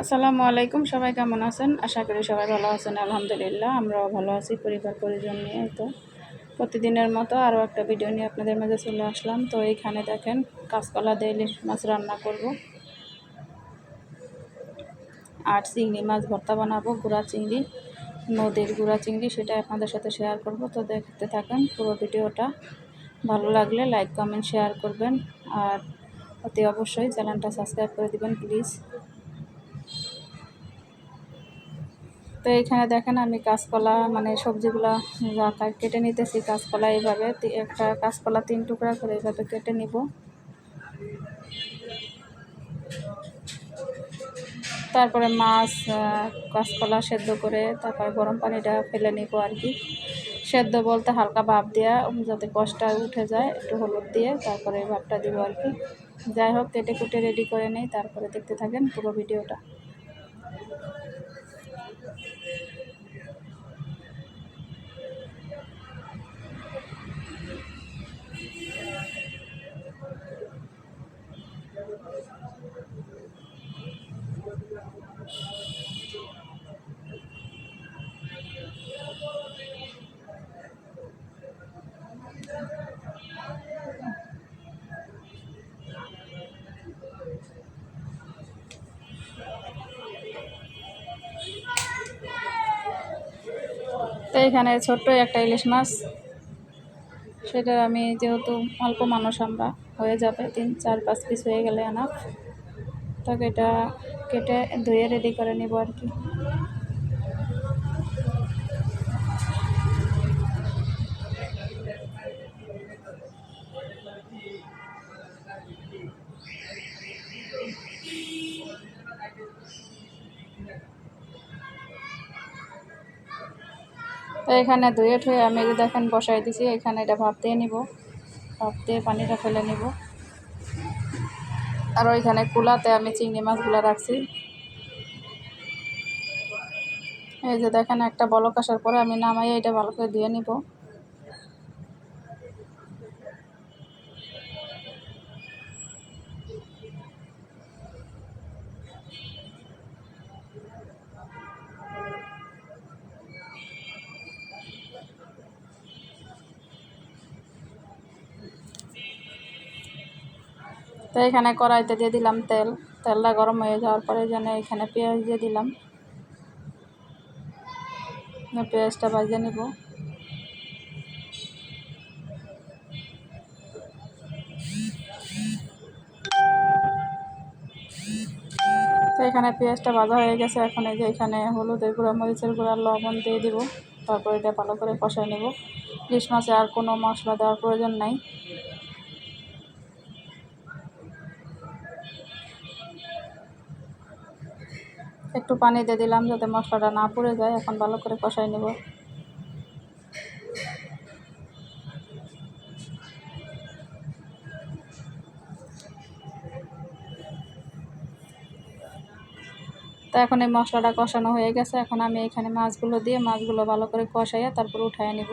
আসসালামু আলাইকুম, সবাই কেমন আছেন? আশা করি সবাই ভালো আছেন, আলহামদুলিল্লাহ। আমরাও ভালো আছি পরিবার পরিজন নিয়ে। তো প্রতিদিনের মতো আরও একটা ভিডিও নিয়ে আপনাদের মাঝে চলে আসলাম। তো এইখানে দেখেন, কাঁচকলা দিয়ে ইলিশ মাছ রান্না করব। আর চিংড়ি মাছ ভর্তা বানাবো, গুঁড়া চিংড়ি, নদীর গুঁড়া চিংড়ি, সেটা আপনাদের সাথে শেয়ার করব। তো দেখতে থাকেন পুরো ভিডিওটা। ভালো লাগলে লাইক, কমেন্ট, শেয়ার করবেন। আর অতি অবশ্যই চ্যানেলটা সাবস্ক্রাইব করে দিবেন, প্লিজ। তো এইখানে দেখেন আমি কাঁচকলা মানে সবজিগুলো কেটে নিতেছি কাঁচকলা এইভাবে। একটা কাঁচকলা তিন টুকরা করে এইভাবে কেটে নিব। তারপরে মাছ কাঁচকলা সেদ্ধ করে তারপর গরম পানিটা ফেলে নিব আর কি। সেদ্ধ বলতে হালকা ভাপ দেওয়া যাতে কষ্টটা উঠে যায়, একটু হলুদ দিয়ে তারপরে ভাপটা দিব আর কি। যাই হোক, কেটে কুটে রেডি করে নেই, তারপরে দেখতে থাকেন পুরো ভিডিওটা এখানে ছোট্ট একটা ইলিশ মাছ। সেটা আমি যেহেতু অল্প মানুষ আমরা, হয়ে যাবে তিন, চার, পাঁচ পিস হয়ে গেলে আনা তাকে এটা কেটে ধুয়ে রেডি করে নিব আর কি। তো এখানে ধুয়ে ঠুয়ে আমি দেখেন বসাই দিছি, এখানে এটা ভাপ দিয়ে নিব। ভাপ দিয়ে পানিটা ফেলে নিব। আর ওইখানে কুলাতে আমি চিংড়ি মাছগুলো রাখছি। এই যে দেখেন একটা বলক আসার পরে আমি নামাই এটা ভালো করে দিয়ে নিব। তো এখানে কড়াইতে দিয়ে দিলাম তেল। তেলটা গরম হয়ে যাওয়ার পরে যেন এখানে পেঁয়াজ দিয়ে দিলাম। পেঁয়াজটা ভাজে নিব। তো এখানে পেঁয়াজটা ভাজা হয়ে গেছে। এখন এই যে এখানে হলুদের গুঁড়া, মরিচের গুঁড়া, লবণ দিয়ে দিব। তারপর এটা ভালো করে কষায় নেব। ইলিশ মাছে আর কোনো মশলা দেওয়ার প্রয়োজন নাই। একটু পানি দিয়ে দিলাম যাতে মশলাটা না পুড়ে যায়, এখন ভালো করে কষাই নেব। তো এখন এই মশলাটা কষানো হয়ে গেছে, এখন আমি এখানে মাছগুলো দিয়ে মাছগুলো ভালো করে কষাইয়া তারপর উঠাই নেব।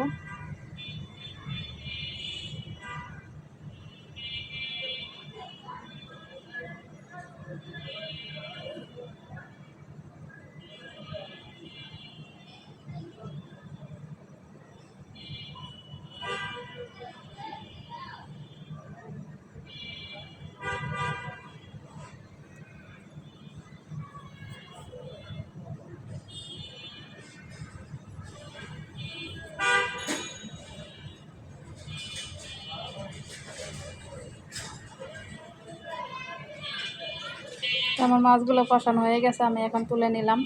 আমার মাছগুলো কষানো হয়ে গেছে আমি এখন তুলে নিলাম।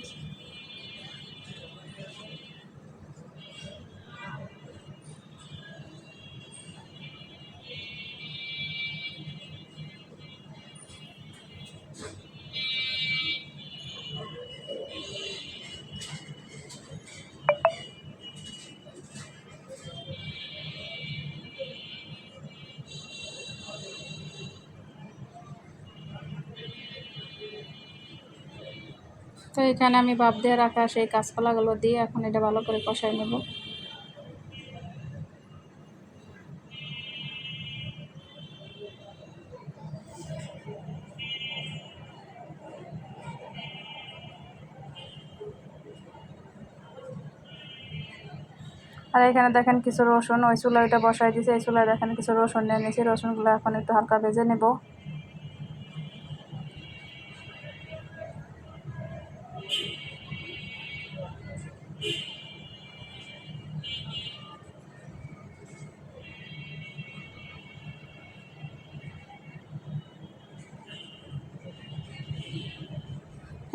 তো এখানে আমি বাপ দিয়ে রাখা সেই কাঁচকলাগুলো দিয়ে এখন এটা ভালো করে কষাই নেব। আর এখানে দেখেন কিছু রসুন, ওই চুলা ওইটা বসাই দিয়েছি, এই চুলায় দেখেন কিছু রসুন নিয়ে নিয়েছি, রসুনগুলো এখন একটু হালকা ভেজে নেব।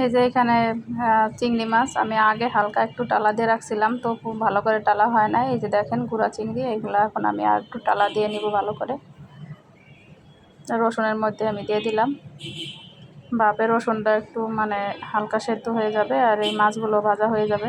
এই যে এখানে আহ, চিংড়ি মাছ আমি আগে হালকা একটু টালা দিয়ে রাখছিলাম তো খুব ভালো করে টালা হয় না এই যে দেখেন গুঁড়া চিংড়ি এইগুলো এখন আমি আর একটু টালা দিয়ে নিব ভালো করে। রসুনের মধ্যে আমি দিয়ে দিলাম। বাপের রসুনটা একটু মানে হালকা সেদ্ধ হয়ে যাবে আর এই মাছগুলো ভাজা হয়ে যাবে।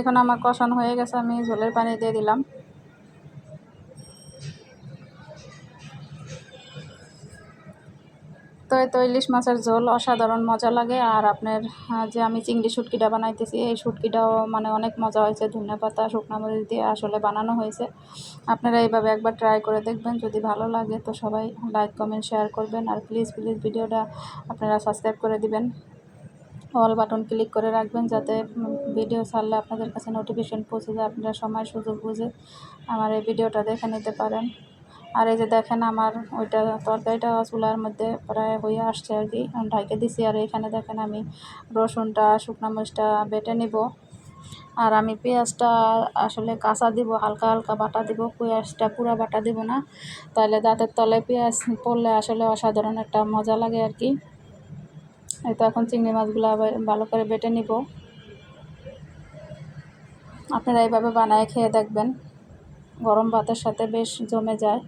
এখন আমার কষানো হয়ে গেছে, আমি ঝোলের পানি দিয়ে দিলাম। তো তো ইলিশ মাছের ঝোল, অসাধারণ মজা লাগে। আর আপনার যে আমি চিংড়ি শুটকিটা বানাইতেছি, এই শুটকিটাও মানে অনেক মজা হয়েছে। ধনিয়া পাতা, শুকনো মরিচ দিয়ে আসলে বানানো হয়েছে। আপনারা এইভাবে একবার ট্রাই করে দেখবেন, যদি ভালো লাগে। তো সবাই লাইক, কমেন্ট, শেয়ার করবেন। আর প্লিজ প্লিজ ভিডিওটা আপনারা সাবস্ক্রাইব করে দিবেন। অল বাটন ক্লিক করে রাখবেন যাতে ভিডিও ছাড়লে আপনাদের কাছে নোটিফিকেশন পৌঁছে যায়, আপনারা সময় সুযোগ বুঝে আমার এই ভিডিওটা দেখে নিতে পারেন। আর এই যে দেখেন আমার ওইটা তরকারিটা চুলার মধ্যে প্রায় হয়ে আসছে আর কি ঢাকে দিছি। আর এখানে দেখেন আমি রসুনটা, শুকনো মরিচটা বেটে নিব। আর আমি পেঁয়াজটা আসলে কাঁচা দিব, হালকা হালকা বাটা দিব, পেঁয়াজটা পুরো বাটা দিব না। তাহলে দাঁতের তলায় পেঁয়াজ পড়লে আসলে অসাধারণ একটা মজা লাগে আর কি। এই তো এখন চিংড়ি মাছগুলো আবার ভালো করে বেটে নিব। আপনারা এইভাবে বানায় খেয়ে দেখবেন, গরম ভাতের সাথে বেশ জমে যায়।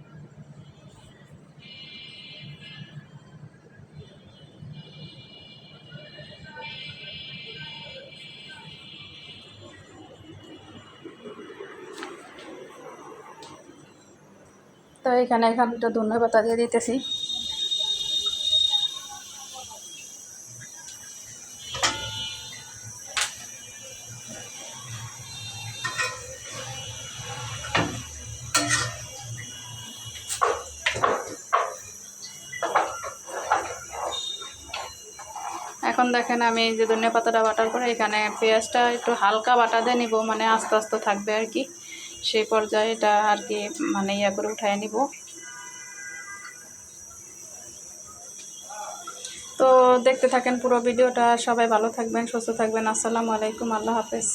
তো এখানে এখন একটু ধন্যবাদ দিয়ে দিতেছি। এখন দেখেন আমি যে ধনিয়া পাতাটা বাটার পরে এখানে পেঁয়াজটা একটু হালকা বাটা দিয়ে নিব মানে আস্তে আস্তে থাকবে আর কি। সেই পর্যায়ে এটা আর কি মানে ইয়া করে উঠায় নিব। তো দেখতে থাকেন পুরো ভিডিওটা। সবাই ভালো থাকবেন, সুস্থ থাকবেন। আসসালামু আলাইকুম, আল্লাহ হাফেজ।